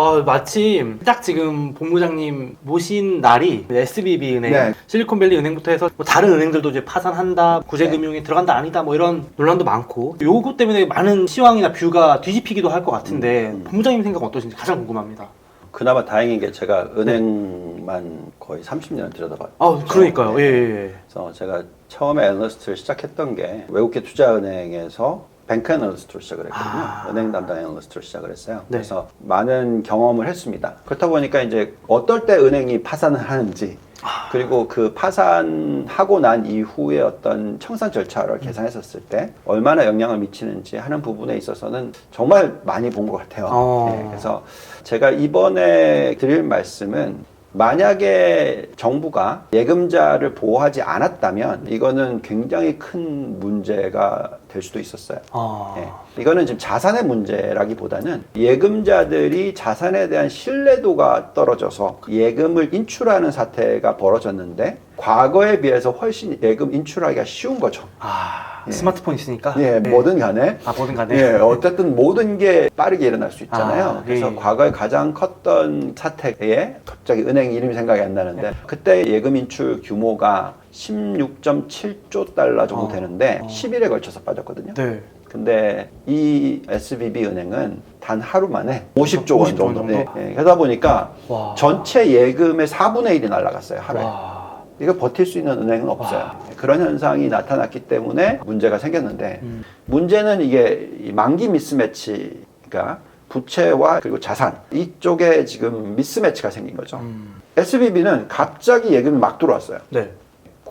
아, 마침 딱 지금 본부장님 모신 날이 SBB 은행, 네. 실리콘밸리 은행부터 해서 뭐 다른 은행들도 이제 파산한다, 구제금융에 들어간다 아니다 뭐 이런 논란도 많고 요거 때문에 많은 시황이나 뷰가 뒤집히기도 할 것 같은데 음. 본부장님 생각 어떠신지 가장 궁금합니다. 그나마 다행인 게 제가 은행만 거의 30년 들여다봤죠. 아, 그러니까요. 네. 예, 예, 예. 그래서 제가 처음에 애널리스트를 시작했던 게 외국계 투자은행에서 뱅크 애널리스트로 시작을 했거든요. 아. 은행 담당 애널리스트로 시작을 했어요. 네. 그래서 많은 경험을 했습니다. 그렇다 보니까 이제 어떨 때 은행이 파산을 하는지 아. 그리고 그 파산하고 난 이후에 어떤 청산 절차를 음. 계산했었을 때 얼마나 영향을 미치는지 하는 부분에 있어서는 정말 많이 본 것 같아요. 어. 네, 그래서 제가 이번에 드릴 말씀은 만약에 정부가 예금자를 보호하지 않았다면 이거는 굉장히 큰 문제가 될 수도 있었어요. 아, 예. 이거는 지금 자산의 문제라기보다는 예금자들이 자산에 대한 신뢰도가 떨어져서 예금을 인출하는 사태가 벌어졌는데 과거에 비해서 훨씬 예금 인출하기가 쉬운 거죠. 아, 예. 스마트폰 있으니까. 예, 네. 뭐든 간에 아, 뭐든 간에. 예, 어쨌든 모든 게 빠르게 일어날 수 있잖아요. 아, 그래서 예. 과거에 가장 컸던 사태에 갑자기 은행 이름이 생각이 안 나는데 예. 그때 예금 인출 규모가 16.7조 달러 정도 어, 되는데 어. 10일에 걸쳐서 빠졌거든요. 네. 근데 이 SBB 은행은 단 하루 만에 50조 50조 원원 정도. 정도? 네, 네. 그러다 보니까 와. 전체 예금의 4분의 1이 날라갔어요, 하루에. 와. 이거 버틸 수 있는 은행은 없어요. 와. 그런 현상이 나타났기 때문에 문제가 생겼는데 음. 문제는 이게 이 만기 미스매치가 부채와 그리고 자산 이쪽에 지금 미스매치가 생긴 거죠. 음. SBB는 갑자기 예금이 막 들어왔어요. 네.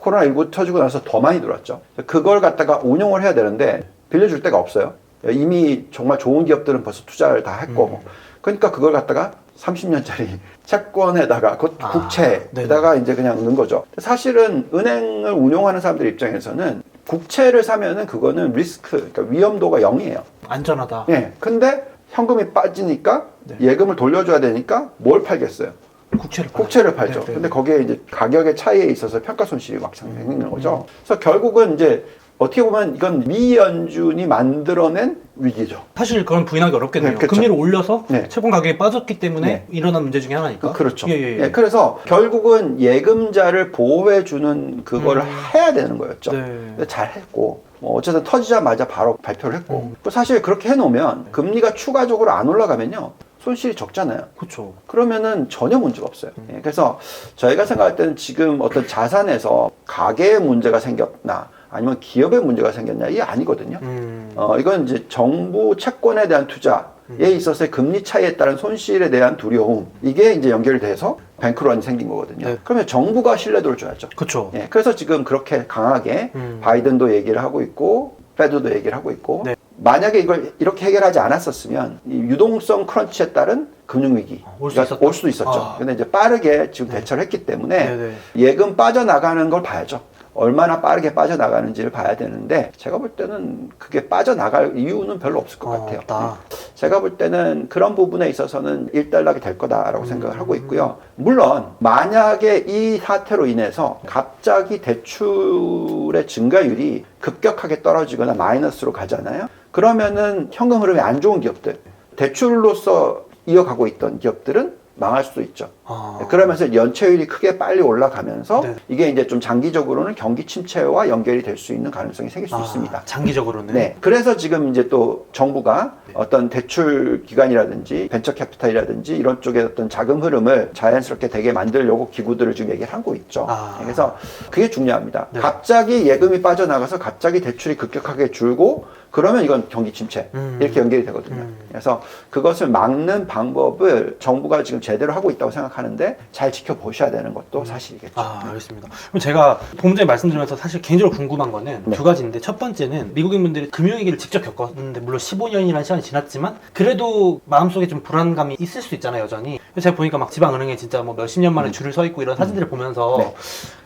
코로나19 터지고 나서 더 많이 들어왔죠. 그걸 갖다가 운용을 해야 되는데 빌려줄 데가 없어요. 이미 정말 좋은 기업들은 벌써 투자를 다 했고 음. 뭐. 그러니까 그걸 갖다가 30년짜리 채권에다가 그 아, 국채에다가 이제 그냥 넣은 거죠. 사실은 은행을 운용하는 사람들 입장에서는 국채를 사면은 그거는 리스크, 그러니까 위험도가 0이에요. 안전하다. 예. 근데 현금이 빠지니까 네. 예금을 돌려줘야 되니까 뭘 팔겠어요? 국채를 팔아요. 국채를 팔죠. 네, 네. 근데 거기에 이제 가격의 차이에 있어서 평가 손실이 막 생기는 거죠. 그래서 결국은 이제 어떻게 보면 이건 미연준이 만들어낸 위기죠. 사실 그건 부인하기 어렵겠네요. 네, 그쵸. 금리를 올려서 네. 채권 가격이 빠졌기 때문에 네. 일어난 문제 중에 하나니까. 그렇죠. 예, 예, 예. 예, 그래서 결국은 예금자를 보호해 주는 그거를 음. 해야 되는 거였죠. 네. 근데 잘 했고, 뭐 어쨌든 터지자마자 바로 발표를 했고, 음. 또 사실 그렇게 해놓으면 금리가 추가적으로 안 올라가면요. 손실이 적잖아요. 그렇죠. 그러면은 전혀 문제가 없어요. 음. 예, 그래서 저희가 생각할 때는 지금 어떤 자산에서 가계에 문제가 생겼나 아니면 기업에 문제가 생겼냐 이게 아니거든요. 음. 어, 이건 이제 정부 채권에 대한 투자에 있어서의 금리 차이에 따른 손실에 대한 두려움 이게 이제 연결돼서 뱅크런이 생긴 거거든요. 네. 그러면 정부가 신뢰도를 줘야죠. 그렇죠. 예, 그래서 지금 그렇게 강하게 음. 바이든도 얘기를 하고 있고 페드도 얘기를 하고 있고 네. 만약에 이걸 이렇게 해결하지 않았었으면 이 유동성 크런치에 따른 금융위기 아, 올수 있었다. 올 수도 있었죠. 아. 근데 이제 빠르게 지금 대처를 했기 때문에 네, 네. 예금 빠져나가는 걸 봐야죠. 얼마나 빠르게 빠져나가는지를 봐야 되는데 제가 볼 때는 그게 빠져나갈 이유는 별로 없을 것 어, 같아요. 없다. 네. 제가 볼 때는 그런 부분에 있어서는 일단락이 될 거다라고 음. 생각을 하고 있고요. 물론 만약에 이 사태로 인해서 갑자기 대출의 증가율이 급격하게 떨어지거나 마이너스로 가잖아요. 그러면은 현금 흐름이 안 좋은 기업들, 대출로서 이어가고 있던 기업들은 망할 수도 있죠. 아. 그러면서 연체율이 크게 빨리 올라가면서 네. 이게 이제 좀 장기적으로는 경기 침체와 연결이 될 수 있는 가능성이 생길 수 아, 있습니다. 장기적으로는. 네. 그래서 지금 이제 또 정부가 네. 어떤 대출 기관이라든지 벤처 캐피탈이라든지 이런 쪽에 어떤 자금 흐름을 자연스럽게 되게 만들려고 기구들을 지금 얘기를 하고 있죠. 아. 그래서 그게 중요합니다. 네. 갑자기 예금이 빠져나가서 갑자기 대출이 급격하게 줄고 그러면 이건 경기 침체 음. 이렇게 연결이 되거든요. 음. 그래서 그것을 막는 방법을 정부가 지금 제대로 하고 있다고 생각하는데 잘 지켜보셔야 되는 것도 사실이겠죠. 아, 알겠습니다. 그럼 제가 본부장님 말씀드리면서 사실 개인적으로 궁금한 거는 네. 두 가지인데 첫 번째는 미국인 분들이 금융위기를 직접 겪었는데 물론 15년이라는 시간이 지났지만 그래도 마음속에 좀 불안감이 있을 수 있잖아요, 여전히. 제가 보니까 막 지방은행에 진짜 뭐 몇십 년 만에 줄을 서 있고 이런 사진들을 보면서 네.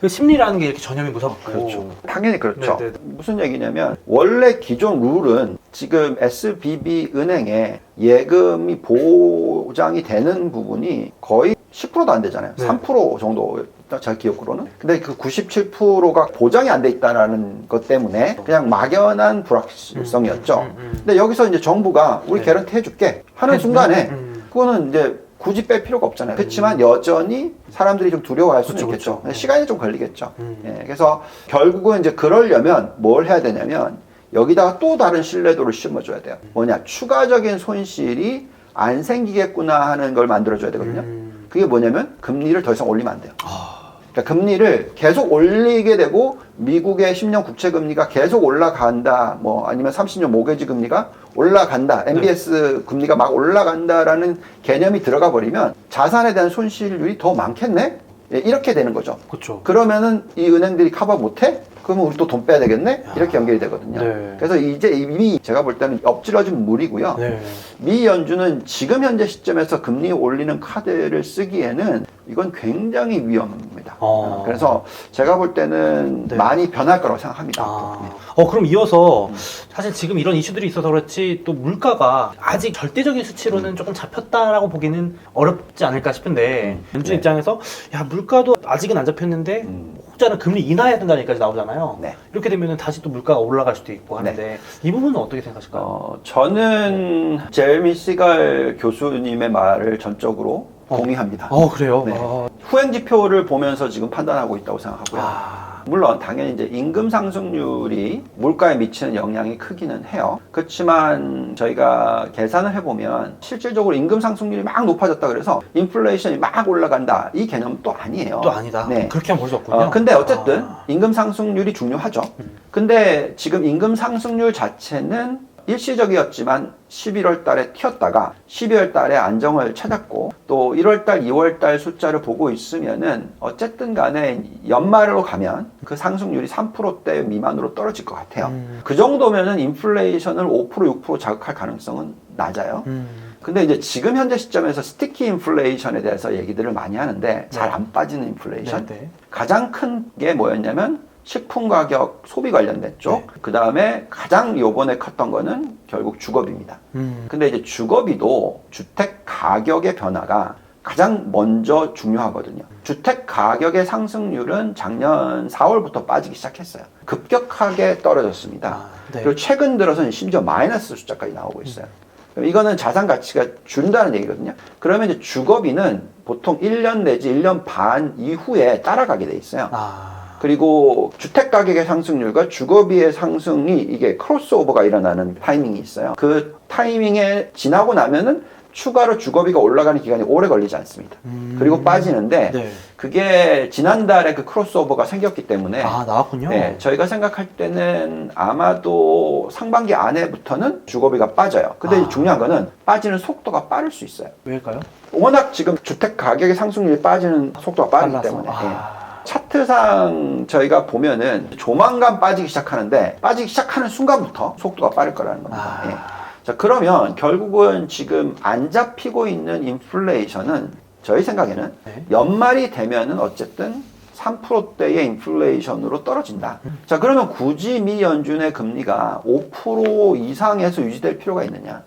그 심리라는 게 이렇게 전염이 무섭고 그렇죠. 당연히 그렇죠. 네, 네. 무슨 얘기냐면 원래 기존 룰은 지금 SBB 은행에 예금이 보장이 되는 부분이 거의 10%도 안 되잖아요. 네. 3% 정도 잘 기억으로는. 근데 그 97%가 보장이 안 돼 있다라는 것 때문에 그냥 막연한 불확실성이었죠. 음, 음, 음. 근데 여기서 이제 정부가 우리 네. 개런티 해줄게 하는 해- 순간에 음. 그거는 이제 굳이 뺄 필요가 없잖아요. 그렇지만 여전히 사람들이 좀 두려워할 수는 그쵸, 있겠죠. 그쵸. 시간이 좀 걸리겠죠. 음. 예, 그래서 결국은 이제 그러려면 뭘 해야 되냐면 여기다가 또 다른 신뢰도를 심어줘야 돼요. 뭐냐 추가적인 손실이 안 생기겠구나 하는 걸 만들어줘야 되거든요. 음. 그게 뭐냐면 금리를 더 이상 올리면 안 돼요. 아, 그러니까 금리를 계속 올리게 되고 미국의 10년 국채 금리가 계속 올라간다. 뭐 아니면 30년 모계지 금리가 올라간다. MBS 금리가 막 올라간다라는 개념이 들어가 버리면 자산에 대한 손실률이 더 많겠네. 예, 이렇게 되는 거죠. 그렇죠. 그러면은 이 은행들이 커버 못해? 그러면 우리 또 돈 빼야 되겠네? 이렇게 연결이 되거든요. 네. 그래서 이제 이미 제가 볼 때는 엎질러진 물이고요. 네. 미 연준은 지금 현재 시점에서 금리 올리는 카드를 쓰기에는 이건 굉장히 위험합니다. 어. 그래서 제가 볼 때는 네. 많이 변할 거라고 생각합니다. 아, 네. 어 그럼 이어서 음. 사실 지금 이런 이슈들이 있어서 그렇지 또 물가가 아직 절대적인 수치로는 음. 조금 잡혔다라고 보기는 어렵지 않을까 싶은데 연준 네. 입장에서 야 물가도 아직은 안 잡혔는데 음. 혹자는 금리 인하해야 된다는 얘기까지 나오잖아요. 네. 이렇게 되면 다시 또 물가가 올라갈 수도 있고 하는데 이 부분은 어떻게 생각하실까요? 어, 저는 제르미 시갈 교수님의 말을 전적으로 어. 동의합니다. 어 그래요. 네. 아, 후행 지표를 보면서 지금 판단하고 있다고 생각하고요. 아, 물론 당연히 이제 임금 상승률이 물가에 미치는 영향이 크기는 해요. 그렇지만 저희가 계산을 해보면 실질적으로 임금 상승률이 막 높아졌다 그래서 인플레이션이 막 올라간다 이 개념은 또 아니에요. 또 아니다. 네. 그렇게 하면 볼수 없군요. 어, 근데 어쨌든 아, 임금 상승률이 중요하죠. 음. 근데 지금 임금 상승률 자체는 일시적이었지만 11월 달에 튀었다가 12월 달에 안정을 찾았고 또 1월 달, 2월 달 숫자를 보고 있으면은 어쨌든 간에 연말로 가면 그 상승률이 3%대 미만으로 떨어질 것 같아요. 음. 그 정도면은 인플레이션을 5% 6% 자극할 가능성은 낮아요. 음, 근데 이제 지금 현재 시점에서 스티키 인플레이션에 대해서 얘기들을 많이 하는데 잘 안 빠지는 인플레이션. 네, 네. 가장 큰 게 뭐였냐면 식품 가격 소비 관련된 쪽. 네. 그 다음에 가장 요번에 컸던 거는 결국 주거비입니다. 음, 근데 이제 주거비도 주택 가격의 변화가 가장 먼저 중요하거든요. 주택 가격의 상승률은 작년 4월부터 빠지기 시작했어요. 급격하게 떨어졌습니다. 아, 네. 그리고 최근 들어서는 심지어 마이너스 숫자까지 나오고 있어요. 그럼 이거는 자산 가치가 준다는 얘기거든요. 그러면 이제 주거비는 보통 1년 내지 1년 반 이후에 따라가게 돼 있어요. 아, 그리고 주택 가격의 상승률과 주거비의 상승이 이게 크로스오버가 일어나는 타이밍이 있어요. 그 타이밍에 지나고 나면은 추가로 주거비가 올라가는 기간이 오래 걸리지 않습니다. 음. 그리고 빠지는데 네. 그게 지난달에 그 크로스오버가 생겼기 때문에 아 나왔군요. 네, 저희가 생각할 때는 아마도 상반기 안에부터는 주거비가 빠져요. 근데 아. 중요한 거는 빠지는 속도가 빠를 수 있어요. 왜일까요? 워낙 지금 주택 가격의 상승률이 빠지는 속도가 빠르기 빨라서. 때문에. 예. 아, 차트상 저희가 보면은 조만간 빠지기 시작하는데 빠지기 시작하는 순간부터 속도가 빠를 거라는 겁니다. 아. 예. 자, 그러면 결국은 지금 안 잡히고 있는 인플레이션은 저희 생각에는 네. 연말이 되면은 어쨌든 3%대의 인플레이션으로 떨어진다. 자, 그러면 굳이 미 연준의 금리가 5% 이상에서 유지될 필요가 있느냐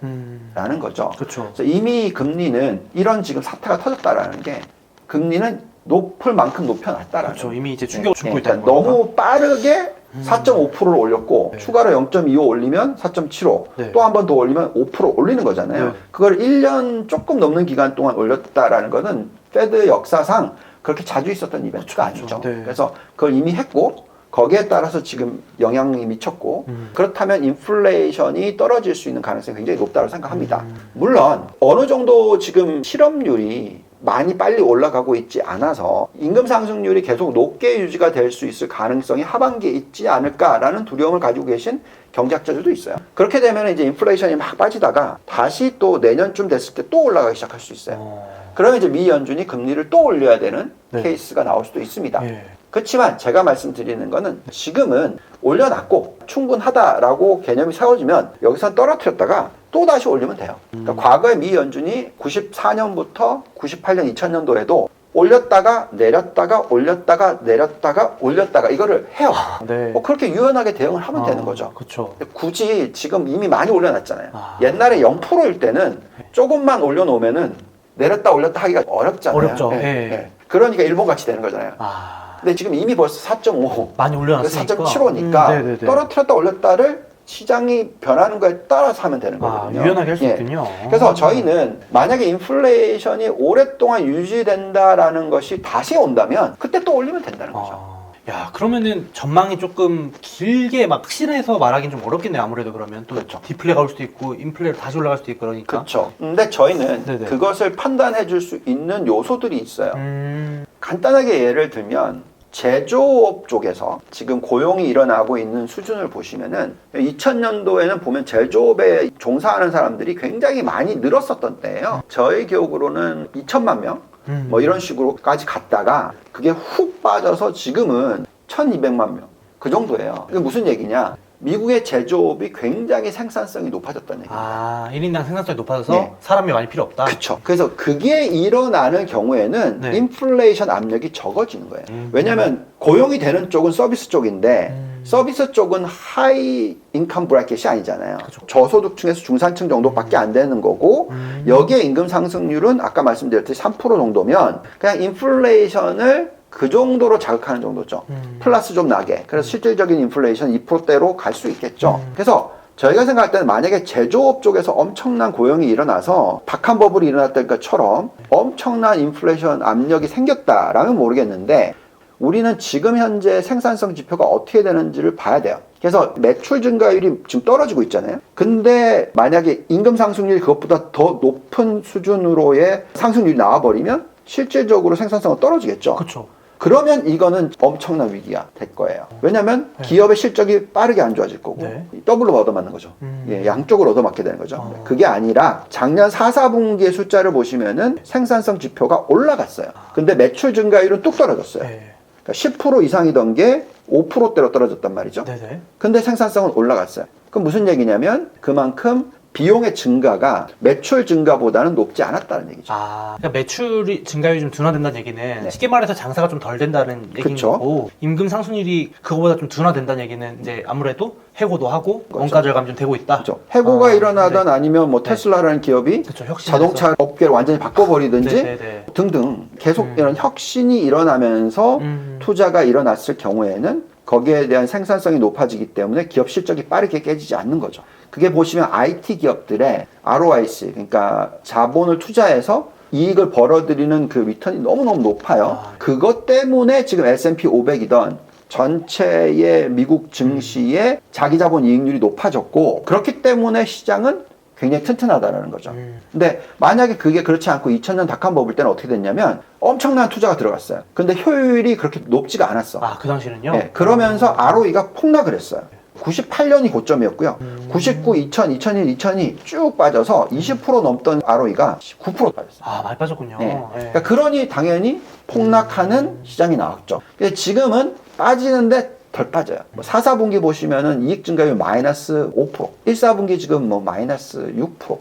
라는 음, 거죠. 그렇죠. 이미 금리는 이런 지금 사태가 터졌다라는 게 금리는 높을 만큼 높여놨다라는 그렇죠. 이미 이제 충격을 네, 주고 그러니까 있다는 거니까. 너무 빠르게 4.5%를 올렸고 네. 추가로 0.25 올리면 4.75 네. 또한 번 더 올리면 5% 올리는 거잖아요. 네. 그걸 1년 조금 넘는 기간 동안 올렸다라는 거는 페드 역사상 그렇게 자주 있었던 이벤트가 그렇죠, 아니죠. 네. 그래서 그걸 이미 했고 거기에 따라서 지금 영향이 미쳤고 음. 그렇다면 인플레이션이 떨어질 수 있는 가능성이 굉장히 높다고 생각합니다. 음. 물론 어느 정도 지금 실업률이 많이 빨리 올라가고 있지 않아서 임금 상승률이 계속 높게 유지가 될 수 있을 가능성이 하반기에 있지 않을까라는 두려움을 가지고 계신 경제학자들도 있어요. 그렇게 되면 이제 인플레이션이 막 빠지다가 다시 또 내년쯤 됐을 때 또 올라가기 시작할 수 있어요. 어, 그러면 이제 미 연준이 금리를 또 올려야 되는 네. 케이스가 나올 수도 있습니다. 예. 그렇지만 제가 말씀드리는 거는 지금은 올려놨고 충분하다라고 개념이 세워지면 여기서 떨어뜨렸다가 또 다시 올리면 돼요. 그러니까 과거에 미 연준이 94년부터 98년, 2000년도에도 올렸다가 내렸다가 올렸다가 내렸다가 올렸다가 이거를 해요. 네. 뭐 그렇게 유연하게 대응을 하면 되는 거죠. 그렇죠. 근데 굳이 지금 이미 많이 올려놨잖아요. 아. 옛날에 0%일 때는 조금만 올려놓으면은 내렸다 올렸다 하기가 어렵잖아요. 어렵죠. 예, 예. 예. 그러니까 일본 같이 되는 거잖아요. 아, 근데 지금 이미 벌써 4.5, 많이 올려놨으니까. 4.75니까 음, 네네네. 떨어뜨렸다 올렸다를 시장이 변하는 거에 따라서 하면 되는 아, 거거든요. 유연하게 할수 예. 있군요. 그래서 저희는 만약에 인플레이션이 오랫동안 유지된다라는 것이 다시 온다면 그때 또 올리면 된다는 거죠. 아, 야 그러면은 전망이 조금 길게 막 확신해서 말하기는 좀 어렵겠네요 아무래도 그러면 또 그렇죠. 디플레가 올 수도 있고 인플레가 다시 올라갈 수도 있고 그러니까 그렇죠. 근데 저희는 네네. 그것을 판단해 줄 수 있는 요소들이 있어요. 음, 간단하게 예를 들면 제조업 쪽에서 지금 고용이 일어나고 있는 수준을 보시면은 2000년도에는 보면 제조업에 종사하는 사람들이 굉장히 많이 늘었었던 때예요. 저희 기억으로는 2천만 명? 음. 뭐 이런 식으로까지 갔다가 그게 훅 빠져서 지금은 1200만 명. 그 정도예요. 이게 무슨 얘기냐? 미국의 제조업이 굉장히 생산성이 높아졌다는 얘기예요. 아 1인당 생산성이 높아져서 네. 사람이 많이 필요 없다 그렇죠. 그래서 그게 일어나는 경우에는 네. 인플레이션 압력이 적어지는 거예요. 음. 왜냐하면 고용이 되는 쪽은 서비스 쪽인데 음. 서비스 쪽은 하이 인컴 브래켓이 아니잖아요. 그죠. 저소득층에서 중산층 정도밖에 안 되는 거고 음. 여기에 임금 상승률은 아까 말씀드렸듯이 3% 정도면 그냥 인플레이션을 그 정도로 자극하는 정도죠. 음. 플러스 좀 나게. 그래서 실질적인 인플레이션 2%대로 갈 수 있겠죠. 음. 그래서 저희가 생각할 때는 만약에 제조업 쪽에서 엄청난 고용이 일어나서 박한 버블이 일어났던 것처럼 엄청난 인플레이션 압력이 생겼다라면 모르겠는데 우리는 지금 현재 생산성 지표가 어떻게 되는지를 봐야 돼요. 그래서 매출 증가율이 지금 떨어지고 있잖아요. 근데 만약에 임금 상승률이 그것보다 더 높은 수준으로의 상승률이 나와버리면 실질적으로 생산성은 떨어지겠죠. 그렇죠 그러면 이거는 엄청난 위기가 될 거예요. 왜냐하면 기업의 실적이 빠르게 안 좋아질 거고 네. 더블로 얻어맞는 거죠. 음. 예, 양쪽으로 얻어맞게 되는 거죠. 어. 그게 아니라 작년 4, 4분기의 숫자를 보시면은 생산성 지표가 올라갔어요. 근데 매출 증가율은 뚝 떨어졌어요. 네. 그러니까 10% 이상이던 게 5%대로 떨어졌단 말이죠. 네네 근데 생산성은 올라갔어요. 그럼 무슨 얘기냐면 그만큼 비용의 증가가 매출 증가보다는 높지 않았다는 얘기죠. 아, 그러니까 매출이 증가율이 좀 둔화된다는 얘기는 네. 쉽게 말해서 장사가 좀 덜 된다는 얘기인 그쵸. 거고 임금 상승률이 그거보다 좀 둔화된다는 얘기는 이제 아무래도 해고도 하고 그렇죠. 원가 절감이 좀 되고 있다. 그렇죠. 해고가 아, 일어나던 아니면 뭐 네. 테슬라라는 기업이 그렇죠. 혁신 자동차 업계를 완전히 바꿔버리든지 네 네 네. 등등 계속 음. 이런 혁신이 일어나면서 음. 투자가 일어났을 경우에는 거기에 대한 생산성이 높아지기 때문에 기업 실적이 빠르게 깨지지 않는 거죠. 그게 보시면 IT 기업들의 ROIC, 그러니까 자본을 투자해서 이익을 벌어들이는 그 리턴이 너무너무 높아요. 아. 그것 때문에 지금 S&P 500이던 전체의 미국 증시의 자기 자본 이익률이 높아졌고 그렇기 때문에 시장은 굉장히 튼튼하다라는 거죠. 음. 근데 만약에 그게 그렇지 않고 2000년 닷컴 버블 때는 어떻게 됐냐면 엄청난 투자가 들어갔어요. 근데 효율이 그렇게 높지가 않았어. 아, 그 당시는요? 예, 그러면서 ROE가 폭락을 했어요. 98년이 고점이었고요. 99, 2000, 2001, 2002 쭉 빠져서 20% 넘던 ROE가 9% 빠졌어요. 아, 많이 빠졌군요. 예. 예. 그러니까 그러니 당연히 폭락하는 시장이 나왔죠. 근데 지금은 빠지는데 덜 빠져요. 뭐 4, 4분기 보시면은 이익 증가율 마이너스 5%, 1, 4분기 지금 뭐 마이너스 6%.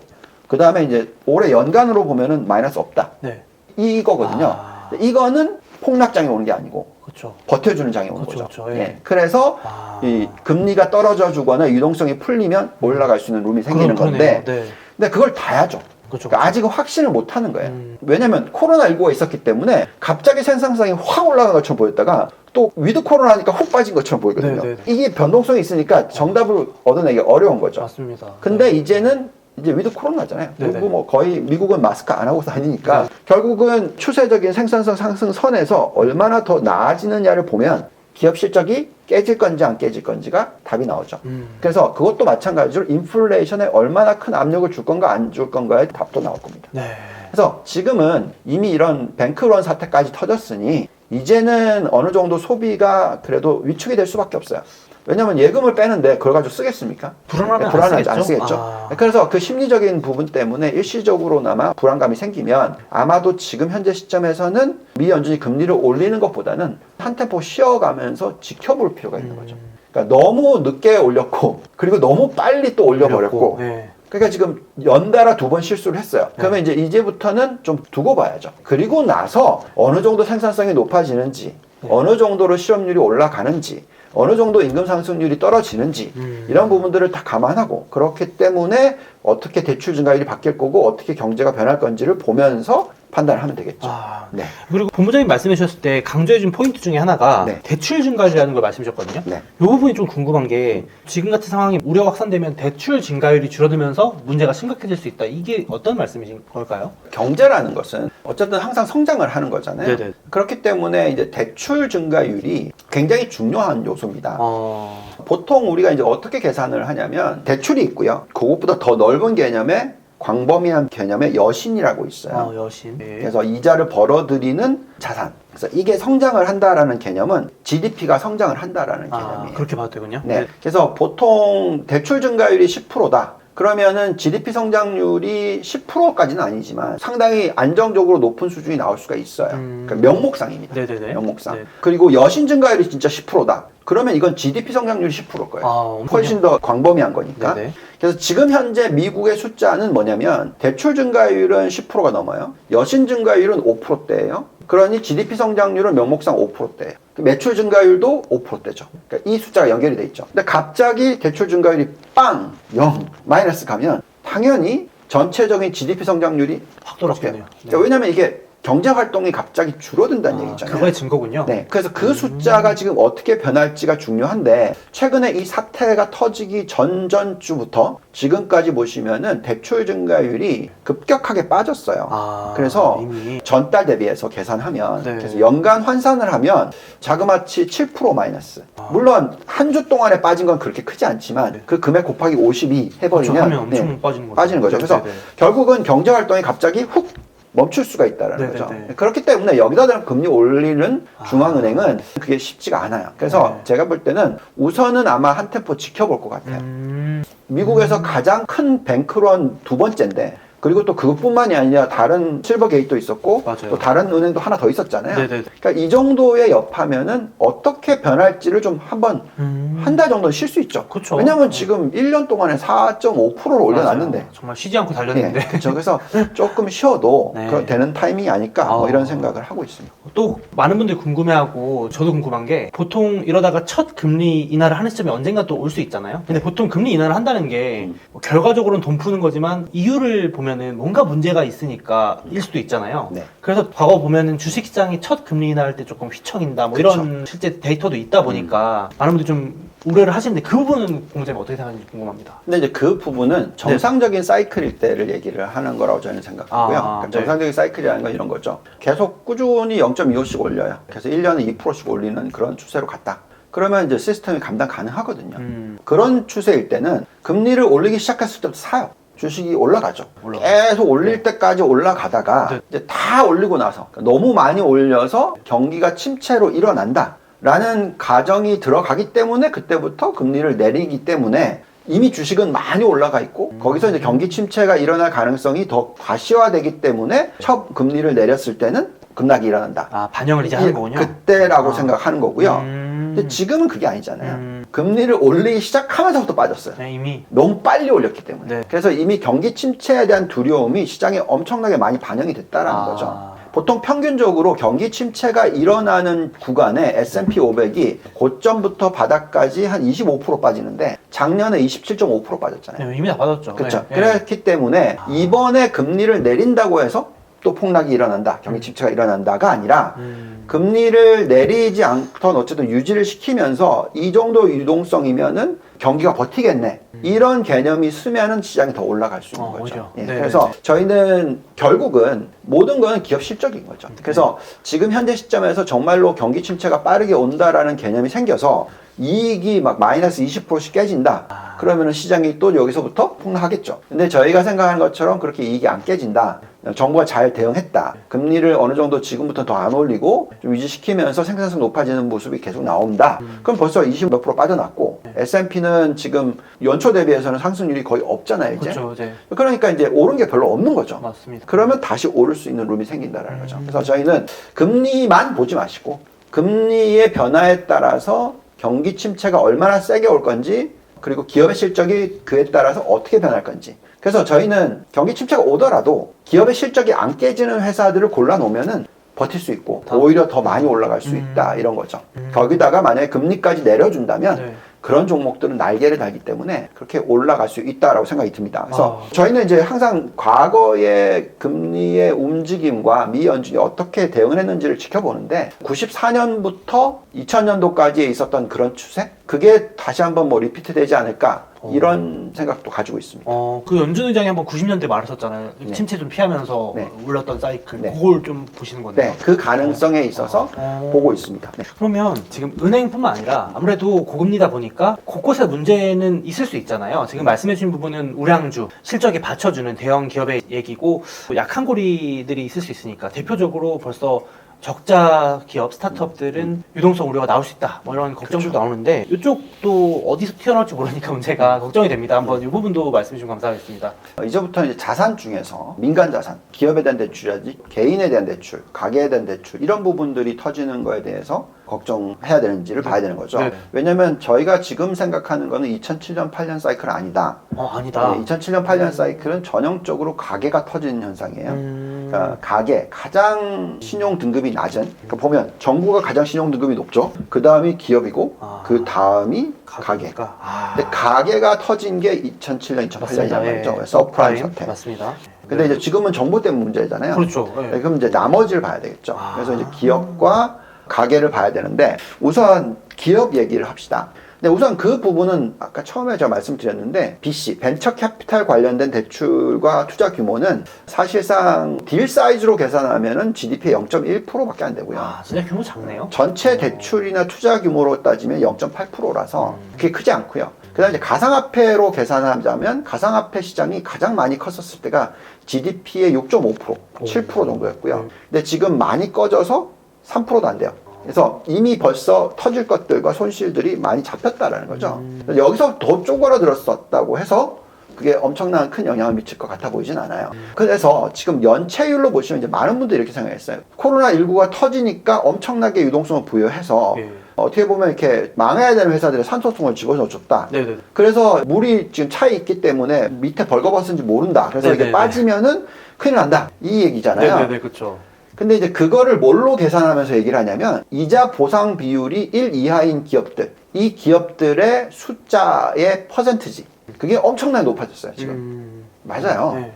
그 다음에 이제 올해 연간으로 보면은 마이너스 없다. 네. 이거거든요. 아. 이거는 폭락장이 오는 게 아니고 그렇죠. 버텨주는 장이 오는 그렇죠, 거죠. 그렇죠. 예. 예. 그래서 아. 이 금리가 떨어져 주거나 유동성이 풀리면 올라갈 수 있는 룸이 생기는 그럼 건데. 네. 근데 그걸 다 해야죠. 그렇죠. 그러니까 아직은 확신을 못 하는 거예요. 음. 왜냐면 코로나19가 있었기 때문에 갑자기 생산성이 확 올라간 것처럼 보였다가 또 위드 코로나니까 훅 빠진 것처럼 보이거든요. 네, 네, 네. 이게 변동성이 있으니까 정답을 얻어내기 어려운 거죠. 맞습니다. 근데 네. 이제는 이제 위드 코로나잖아요. 네네. 그리고 뭐 거의 미국은 마스크 안 하고 다니니까 네. 결국은 추세적인 생산성 상승 선에서 얼마나 더 나아지느냐를 보면 기업 실적이 깨질 건지 안 깨질 건지가 답이 나오죠. 음. 그래서 그것도 마찬가지로 인플레이션에 얼마나 큰 압력을 줄 건가 안 줄 건가의 답도 나올 겁니다. 네. 그래서 지금은 이미 이런 뱅크런 사태까지 터졌으니 이제는 어느 정도 소비가 그래도 위축이 될 수밖에 없어요. 왜냐하면 예금을 빼는데 그걸 가지고 쓰겠습니까? 불안하면 안 불안하지 안 쓰겠죠? 쓰겠죠. 아. 그래서 그 심리적인 부분 때문에 일시적으로나마 불안감이 생기면 아마도 지금 현재 시점에서는 미 연준이 금리를 올리는 것보다는 한 템포 쉬어가면서 지켜볼 필요가 있는 거죠. 음. 그러니까 너무 늦게 올렸고 그리고 너무 빨리 또 올려버렸고 네. 그러니까 지금 연달아 두 번 실수를 했어요. 그러면 이제 이제부터는 좀 두고 봐야죠. 그리고 나서 어느 정도 생산성이 높아지는지, 네. 어느 정도로 실업률이 올라가는지, 어느 정도 임금 상승률이 떨어지는지 음. 이런 부분들을 다 감안하고 그렇기 때문에 어떻게 대출 증가율이 바뀔 거고 어떻게 경제가 변할 건지를 보면서 판단을 하면 되겠죠. 아, 네. 그리고 본부장님 말씀해 주셨을 때 강조해 준 포인트 중에 하나가 네. 대출 증가율이라는 걸 말씀해 주셨거든요. 네. 이 부분이 좀 궁금한 게 지금 같은 상황이 우려가 확산되면 대출 증가율이 줄어들면서 문제가 심각해질 수 있다. 이게 어떤 말씀이신 걸까요? 경제라는 것은 어쨌든 항상 성장을 하는 거잖아요. 네네. 그렇기 때문에 이제 대출 증가율이 굉장히 중요한 요소 입니다. 어, 보통 우리가 이제 어떻게 계산을 하냐면 대출이 있고요. 그것보다 더 넓은 개념의 광범위한 개념의 여신이라고 있어요. 어, 여신. 네. 그래서 이자를 벌어들이는 자산. 그래서 이게 성장을 한다라는 개념은 GDP가 성장을 한다라는 아, 개념이에요. 그렇게 봐도 되군요. 네. 그래서 보통 대출 증가율이 10%다. 그러면은 GDP 성장률이 10%까지는 아니지만 상당히 안정적으로 높은 수준이 나올 수가 있어요. 음. 그러니까 명목상입니다. 네네네. 명목상. 네. 그리고 여신 증가율이 진짜 10%다. 그러면 이건 GDP 성장률이 10%일 거예요. 아, 훨씬 더 광범위한 거니까. 네네. 그래서 지금 현재 미국의 숫자는 뭐냐면 대출 증가율은 10%가 넘어요. 여신 증가율은 5%대예요. 그러니 GDP 성장률은 명목상 5%대예요. 매출 증가율도 5%대죠. 그러니까 이 숫자가 연결이 돼 있죠. 근데 갑자기 대출 증가율이 빵, 0, 마이너스 가면 당연히 전체적인 GDP 성장률이 확 떨어지겠네요. 그러니까 왜냐면 이게 경제 활동이 갑자기 줄어든다는 아, 얘기잖아요. 그거의 증거군요. 네. 그래서 그 숫자가 지금 어떻게 변할지가 중요한데 최근에 이 사태가 터지기 전전주부터 지금까지 보시면은 대출 증가율이 급격하게 빠졌어요. 아, 그래서 이미 전달 대비해서 계산하면 네. 그래서 연간 환산을 하면 자그마치 7% 마이너스. 아. 물론 한 주 동안에 빠진 건 그렇게 크지 않지만 네. 그 금액 곱하기 52 그렇죠. 해버리면 하면 엄청 네, 빠지는 거죠. 빠지는 거죠. 그래서 네네. 결국은 경제 활동이 갑자기 훅 멈출 수가 있다는 네네네. 거죠. 그렇기 때문에 여기다 대한 금리 올리는 아. 중앙은행은 그게 쉽지가 않아요. 그래서 네. 제가 볼 때는 우선은 아마 한 템포 지켜볼 것 같아요. 음, 미국에서 가장 큰 뱅크런 두 번째인데 그리고 또 그것뿐만이 아니라 다른 실버 게이트도 있었고 맞아요. 또 다른 은행도 하나 더 있었잖아요. 네네네. 그러니까 이 정도의 여파면은 어떻게 변할지를 좀 한번 음. 한달 정도 쉴 수 있죠. 그쵸. 왜냐하면 어. 지금 1년 동안에 4.5%를 올려놨는데 맞아요. 정말 쉬지 않고 달렸는데 예, 그렇죠. 그래서 조금 쉬어도 네. 되는 타이밍이 아닐까 뭐 아. 이런 생각을 하고 있습니다. 또 많은 분들이 궁금해하고 저도 궁금한 게 보통 이러다가 첫 금리 인하를 하는 시점이 언젠가 또 올 수 있잖아요. 근데 보통 금리 인하를 한다는 게 뭐 결과적으로는 돈 푸는 거지만 이유를 보면 은 뭔가 문제가 있으니까 일 수도 있잖아요. 네. 그래서 과거 보면은 주식시장이 첫 금리 인하할 때 조금 휘청인다 뭐 이런 실제 데이터도 있다 보니까 많은 분들이 좀 우려를 하시는데 그 부분은 공장님 어떻게 생각하는지 궁금합니다. 근데 이제 그 부분은 정상적인 사이클일 때를 얘기를 하는 거라고 저는 생각하고요. 아, 그러니까 네. 정상적인 사이클이라는 건 이런 거죠. 계속 꾸준히 0.25씩 올려요. 그래서 1년에 2%씩 올리는 그런 추세로 갔다. 그러면 이제 시스템이 감당 가능하거든요. 음. 그런 추세일 때는 금리를 올리기 시작했을 때부터 사요. 주식이 올라가죠. 올라가요. 계속 올릴 때까지 올라가다가 네. 이제 다 올리고 나서 그러니까 너무 많이 올려서 경기가 침체로 일어난다. 라는 가정이 들어가기 때문에 그때부터 금리를 내리기 때문에 이미 주식은 많이 올라가 있고 거기서 이제 경기 침체가 일어날 가능성이 더 과시화되기 때문에 첫 금리를 내렸을 때는 급락이 일어난다. 아 반영을 이제 하는 거군요. 그때라고 아. 생각하는 거고요. 음. 근데 지금은 그게 아니잖아요. 음. 금리를 올리기 시작하면서부터 빠졌어요. 네, 이미 너무 빨리 올렸기 때문에. 네. 그래서 이미 경기 침체에 대한 두려움이 시장에 엄청나게 많이 반영이 됐다라는 아. 거죠. 보통 평균적으로 경기 침체가 일어나는 구간에 S&P 500이 고점부터 바닥까지 한 25% 빠지는데 작년에 27.5% 빠졌잖아요. 네, 이미 다 받았죠. 그렇죠. 네, 네. 그렇기 때문에 이번에 금리를 내린다고 해서 또 폭락이 일어난다, 경기 침체가 일어난다가 아니라 음. 금리를 내리지 않던 어쨌든 유지를 시키면서 이 정도 유동성이면은 경기가 버티겠네. 이런 개념이 쓰면은 시장이 더 올라갈 수 있는 어, 거죠. 예. 그래서 저희는 결국은 모든 거는 기업 실적인 거죠. 그래서 지금 현재 시점에서 정말로 경기 침체가 빠르게 온다라는 개념이 생겨서 이익이 막 마이너스 20%씩 깨진다. 아. 그러면은 시장이 또 여기서부터 폭락하겠죠. 근데 저희가 생각하는 것처럼 그렇게 이익이 안 깨진다. 정부가 잘 대응했다. 금리를 어느 정도 지금부터 더 안 올리고 좀 유지시키면서 생산성 높아지는 모습이 계속 나온다. 그럼 벌써 20 몇 프로 빠져났고 S&P는 지금 연초 대비해서는 상승률이 거의 없잖아요, 이제. 그렇죠. 네. 그러니까 이제 오른 게 별로 없는 거죠. 맞습니다. 그러면 다시 오를 수 있는 룸이 생긴다라는 거죠. 그래서 저희는 금리만 보지 마시고 금리의 변화에 따라서 경기 침체가 얼마나 세게 올 건지 그리고 기업의 실적이 그에 따라서 어떻게 변할 건지. 그래서 저희는 경기 침체가 오더라도 기업의 실적이 안 깨지는 회사들을 골라 놓으면은 버틸 수 있고 다- 오히려 더 많이 올라갈 수 음. 있다 이런 거죠. 음. 거기다가 만약에 금리까지 내려준다면 네. 그런 종목들은 날개를 달기 때문에 그렇게 올라갈 수 있다라고 생각이 듭니다. 그래서 아. 저희는 이제 항상 과거의 금리의 움직임과 미 연준이 어떻게 대응을 했는지를 지켜보는데 94년부터 2000년도까지에 있었던 그런 추세 그게 다시 한번 뭐 리피트 되지 않을까 이런 생각도 가지고 있습니다. 어, 그 연준 의장이 한번 90년대 말하셨잖아요. 네. 침체 좀 피하면서 네. 올렸던 사이클. 네. 그걸 좀 보시는 거네요. 네, 그 가능성에 있어서 어. 보고 있습니다. 네. 그러면 지금 은행뿐만 아니라 아무래도 고금리다 보니까 곳곳에 문제는 있을 수 있잖아요. 지금 말씀해주신 부분은 우량주, 실적에 받쳐주는 대형 기업의 얘기고 또 약한 고리들이 있을 수 있으니까 대표적으로 벌써 적자 기업 스타트업들은 유동성 우려가 나올 수 있다. 뭐 이런 걱정도 나오는데 이쪽도 어디서 튀어나올지 모르니까 문제가 걱정이 됩니다. 한번 이 부분도 말씀해 주시면 감사하겠습니다. 어, 이제부터 이제 자산 중에서 민간 자산, 기업에 대한 대출이라든지 개인에 대한 대출, 가게에 대한 대출 이런 부분들이 터지는 거에 대해서 걱정해야 되는지를 봐야 되는 거죠. 네. 왜냐하면 저희가 지금 생각하는 거는 2007년 8년 사이클 아니다. 어 아니다. 네, 2007년 8년 사이클은 전형적으로 가게가 터지는 현상이에요. 음... 그러니까 가게 가장 신용 등급이 낮은 그러니까 보면 정부가 가장 신용 등급이 높죠. 그 다음이 기업이고 아. 그 다음이 가게. 가게가 아... 근데 가게가 터진 게 2007년, 2008년이란 말이죠. 서프라임 사태. 맞습니다. 근데 이제 지금은 정보 때문에 문제잖아요. 그렇죠. 네. 네, 그럼 이제 나머지를 봐야 되겠죠. 아. 그래서 이제 기업과 가게를 봐야 되는데 우선 기업 얘기를 합시다. 근데 우선 그 부분은 아까 처음에 제가 말씀드렸는데 BC 벤처 캐피탈 관련된 대출과 투자 규모는 사실상 딜 사이즈로 계산하면은 GDP의 0.1%밖에 안 되고요. 아 진짜 규모 작네요. 전체 대출이나 투자 규모로 따지면 0.8%라서 그게 크지 않고요. 그다음에 이제 가상화폐로 계산하자면 가상화폐 시장이 가장 많이 컸었을 때가 GDP의 6.5%, 7% 정도였고요. 근데 지금 많이 꺼져서 3%도 안 돼요. 그래서 이미 벌써 터질 것들과 손실들이 많이 잡혔다라는 거죠. 그래서 여기서 더 쪼그라들었었다고 해서 그게 엄청난 큰 영향을 미칠 것 같아 보이진 않아요. 그래서 지금 연체율로 보시면 이제 많은 분들이 이렇게 생각했어요. 코로나19가 터지니까 엄청나게 유동성을 부여해서 예. 어떻게 보면 이렇게 망해야 되는 회사들의 산소통을 집어넣어 줬다. 네네. 그래서 물이 지금 차에 있기 때문에 밑에 벌거벗은지 모른다. 그래서 이게 네네네. 빠지면은 큰일 난다. 이 얘기잖아요. 네네네 그렇죠. 근데 이제 그거를 뭘로 계산하면서 얘기를 하냐면 이자 보상 비율이 1 이하인 기업들 이 기업들의 숫자의 퍼센트지 그게 엄청나게 높아졌어요 지금 음... 맞아요 네.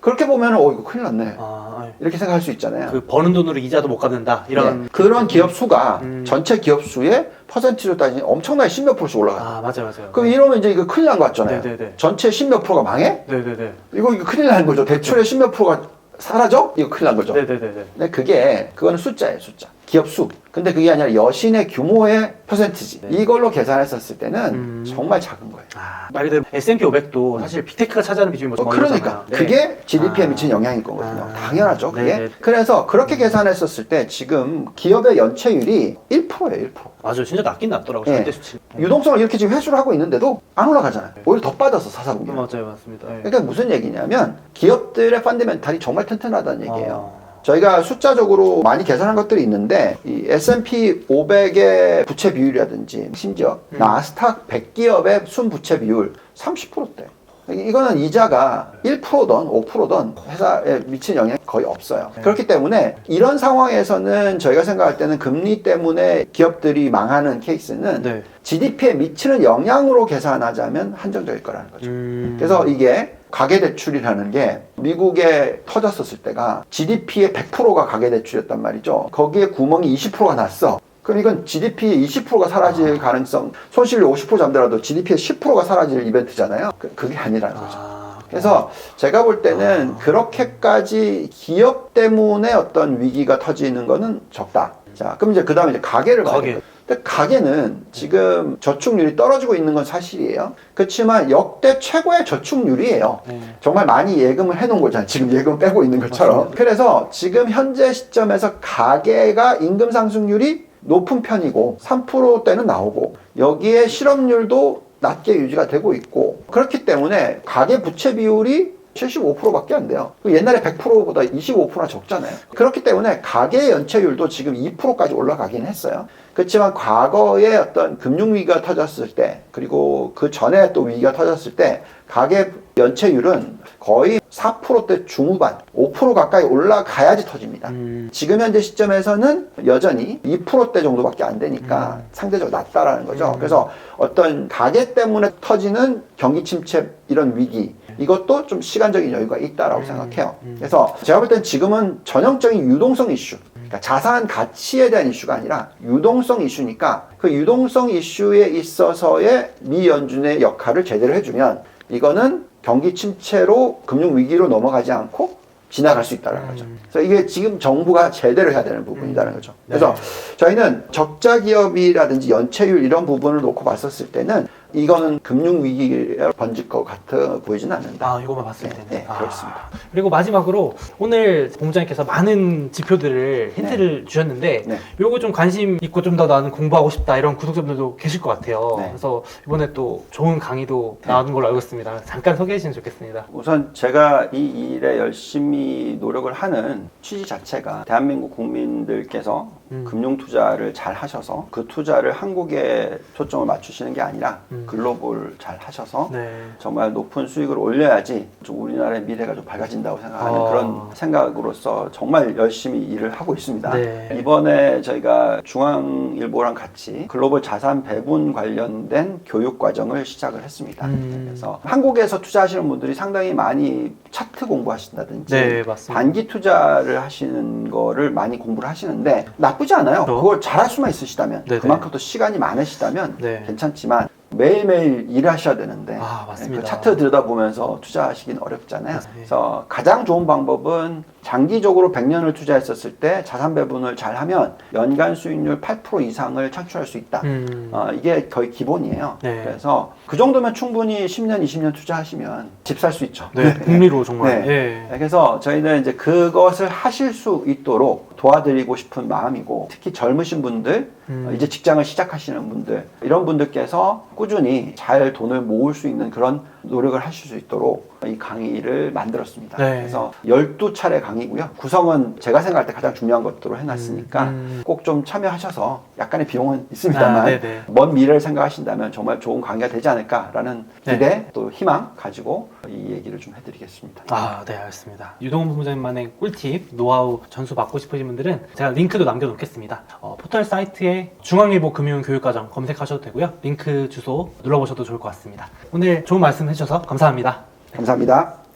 그렇게 보면 어 이거 큰일 났네 아, 네. 이렇게 생각할 수 있잖아요 그 버는 돈으로 이자도 못 갚는다 이런. 네. 그런 기업 수가 음. 전체 기업 수의 퍼센트로 따지면 엄청나게 십몇 프로씩 올라가요 아 맞아요 맞아요. 그럼 이러면 이제 이거 큰일 난 거 같잖아요 네네네. 전체 십몇 프로가 망해? 네네네. 이거 이거 큰일 나는 거죠 대출의 십몇 프로가 사라져? 이거 큰일 난 거죠 네네네네. 근데 그게 그거는 숫자예요 숫자 기업 수 근데 그게 아니라 여신의 규모의 퍼센트지 네. 이걸로 계산했었을 때는 음. 정말 작은 거예요 아, 말 그대로 S&P 500도 사실 빅테크가 차지하는 비중이 뭐 어, 그러니까 네. 그게 GDP에 아. 미치는 영향일 거거든요 아. 당연하죠 그게 네네. 그래서 그렇게 계산했었을 때 지금 기업의 연체율이 1%예요 1% 맞아요. 진짜 낮긴 낮더라고요. 예. 절대 수치. 유동성을 이렇게 지금 회수를 하고 있는데도 안 올라가잖아요 오히려 더 빠져서 사사분기 맞아요 맞습니다. 예. 그러니까 무슨 얘기냐면 기업들의 펀드멘탈이 정말 튼튼하다는 얘기예요 어. 저희가 숫자적으로 많이 계산한 것들이 있는데 이 S&P 500의 부채 비율이라든지 심지어 음. 나스닥 100기업의 순 부채 비율 30%대. 이거는 이자가 1%든 5%든 회사에 미치는 영향이 거의 없어요. 네. 그렇기 때문에 이런 상황에서는 저희가 생각할 때는 금리 때문에 기업들이 망하는 케이스는 네. GDP에 미치는 영향으로 계산하자면 한정적일 거라는 거죠. 음. 그래서 이게 가계대출이라는 게 미국에 터졌었을 때가 GDP의 100%가 가계대출이었단 말이죠. 거기에 구멍이 20%가 났어. 그럼 이건 GDP의 20%가 사라질 가능성, 손실이 50% 잠더라도 GDP의 10%가 사라질 이벤트잖아요. 그, 그게 아니라는 거죠. 아, 그래서 제가 볼 때는 그렇게까지 기업 때문에 어떤 위기가 터지는 거는 적다. 자, 그럼 이제 그 다음에 이제 가게를 가게. 근데 가게는 지금 저축률이 떨어지고 있는 건 사실이에요. 그렇지만 역대 최고의 저축률이에요. 네. 정말 많이 예금을 해놓은 거잖아요. 지금 예금 빼고 있는 것처럼. 맞습니다. 그래서 지금 현재 시점에서 가계가 임금 상승률이 높은 편이고 3%대는 나오고 여기에 실업률도 낮게 유지가 되고 있고 그렇기 때문에 가계 부채 비율이 75%밖에 안 돼요. 그 옛날에 100%보다 25%나 적잖아요. 그렇기 때문에 가계 연체율도 지금 2%까지 올라가긴 했어요. 그렇지만 과거에 어떤 금융위기가 터졌을 때, 그리고 그 전에 또 위기가 터졌을 때, 가계 연체율은 거의 4%대 중후반, 5% 가까이 올라가야지 터집니다. 음. 지금 현재 시점에서는 여전히 2%대 정도밖에 안 되니까 음. 상대적으로 낮다라는 거죠. 음. 그래서 어떤 가계 때문에 터지는 경기 침체 이런 위기 이것도 좀 시간적인 여유가 있다라고 음. 생각해요. 음. 그래서 제가 볼 땐 지금은 전형적인 유동성 이슈, 그러니까 자산 가치에 대한 이슈가 아니라 유동성 이슈니까 그 유동성 이슈에 있어서의 미 연준의 역할을 제대로 해주면 이거는 경기 침체로 금융 위기로 넘어가지 않고 지나갈 수 있다는 거죠. 음. 그래서 이게 지금 정부가 제대로 해야 되는 부분이라는 거죠. 네. 그래서 저희는 적자 기업이라든지 연체율 이런 부분을 놓고 봤었을 때는 이거는 금융 위기에 번질 것 같아 보이지는 않는다. 아, 이거만 봤을 때는. 네, 아. 그렇습니다. 그리고 마지막으로 오늘 본부장님께서 많은 지표들을 힌트를 주셨는데 네. 요거 좀 관심 있고 좀 더 나는 공부하고 싶다 이런 구독자분들도 계실 것 같아요. 네. 그래서 이번에 또 좋은 강의도 나오는 걸로 알고 있습니다. 잠깐 소개해 주시면 좋겠습니다. 우선 제가 이 일에 열심히 노력을 하는 취지 자체가 대한민국 국민들께서 음. 금융 투자를 잘 하셔서 그 투자를 한국에 초점을 맞추시는 게 아니라 음. 글로벌 잘 하셔서 네. 정말 높은 수익을 올려야지 좀 우리나라의 미래가 좀 밝아진다고 생각하는 어. 그런 생각으로서 정말 열심히 일을 하고 있습니다. 네. 이번에 저희가 중앙일보랑 같이 글로벌 자산 배분 관련된 교육 과정을 시작을 했습니다. 음. 그래서 한국에서 투자하시는 분들이 상당히 많이 차트 공부하신다든지 네. 단기 투자를 하시는 거를 많이 공부를 하시는데 나쁘지 않아요. 그렇죠. 그걸 잘할 수만 있으시다면 네네. 그만큼 또 시간이 많으시다면 네. 괜찮지만 매일매일 일하셔야 되는데 아, 맞습니다. 그 차트 들여다보면서 투자하시긴 어렵잖아요. 네. 그래서 가장 좋은 방법은 장기적으로 100년을 투자했었을 때 자산 배분을 잘 하면 연간 수익률 8% 이상을 창출할 수 있다. 음. 어, 이게 거의 기본이에요. 네. 그래서 그 정도면 충분히 10년, 20년 투자하시면 집 살 수 있죠. 네, 북미로 정말. 네. 예. 그래서 저희는 이제 그것을 하실 수 있도록 도와드리고 싶은 마음이고 특히 젊으신 분들 음. 어, 이제 직장을 시작하시는 분들 이런 분들께서 꾸준히 잘 돈을 모을 수 있는 그런 노력을 하실 수 있도록 이 강의를 만들었습니다. 네. 그래서 12차례 강의고요. 구성은 제가 생각할 때 가장 중요한 것들로 해놨으니까 음, 음. 꼭좀 참여하셔서 약간의 비용은 있습니다만 아. 먼 미래를 생각하신다면 정말 좋은 강의가 되지 않을까라는 네. 기대 또 희망 가지고 이 얘기를 좀 해드리겠습니다. 아, 네, 알겠습니다. 유동훈 본부장님만의 꿀팁, 노하우 전수 받고 싶으신 분들은 제가 링크도 남겨놓겠습니다. 어, 포털 사이트에 중앙일보 금융교육과정 검색하셔도 되고요. 링크 주소 눌러보셔도 좋을 것 같습니다. 오늘 좋은 말씀 해주셔서 감사합니다. 감사합니다.